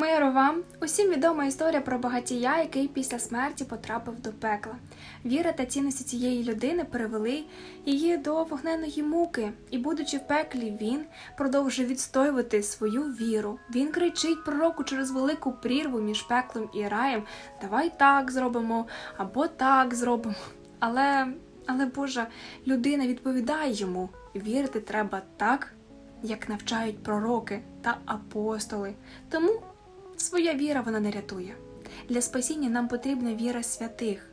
Миру вам! Усім відома історія про багатія, який після смерті потрапив до пекла. Віра та цінності цієї людини привели її до вогненої муки, і, будучи в пеклі, він продовжує відстоювати свою віру. Він кричить пророку через велику прірву між пеклом і раєм: Давай так зробимо або так зробимо. Але, але Божа людина відповідає йому: вірити треба так, як навчають пророки та апостоли. Тому своя віра вона не рятує. Для спасіння нам потрібна віра святих.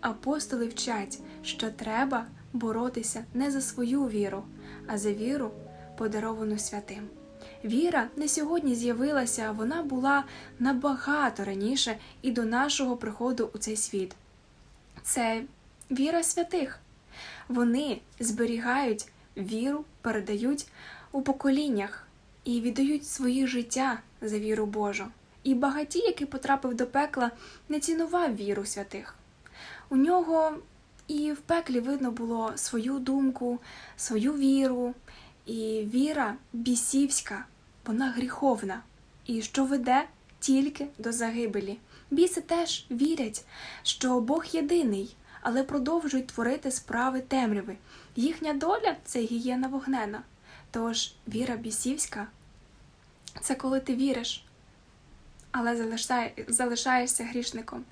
Апостоли вчать, що треба боротися не за свою віру, а за віру, подаровану святим. Віра не сьогодні з'явилася, а вона була набагато раніше і до нашого приходу у цей світ. Це віра святих. Вони зберігають віру, передають у поколіннях і віддають свої життя за віру Божу. І багатій, який потрапив до пекла, не цінував віру святих. У нього і в пеклі видно було свою думку, свою віру, і віра бісівська, вона гріховна, і що веде тільки до загибелі. Біси теж вірять, що Бог єдиний, але продовжують творити справи темряви. Їхня доля це гієна вогнена. Тож віра бісівська це коли ти віриш, але залишає, залишаєшся грішником.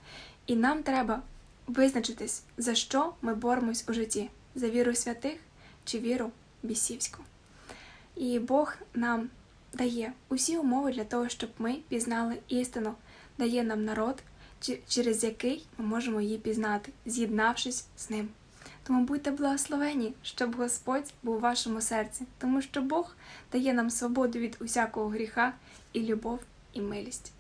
І нам треба визначитись, за що ми боремось у житті: за віру святих чи віру бісівську. І Бог нам дає усі умови для того, щоб ми пізнали істину, дає нам народ, через який ми можемо її пізнати, з'єднавшись з ним. Тому будьте благословені, щоб Господь був у вашому серці, тому що Бог дає нам свободу від усякого гріха і любов і милість.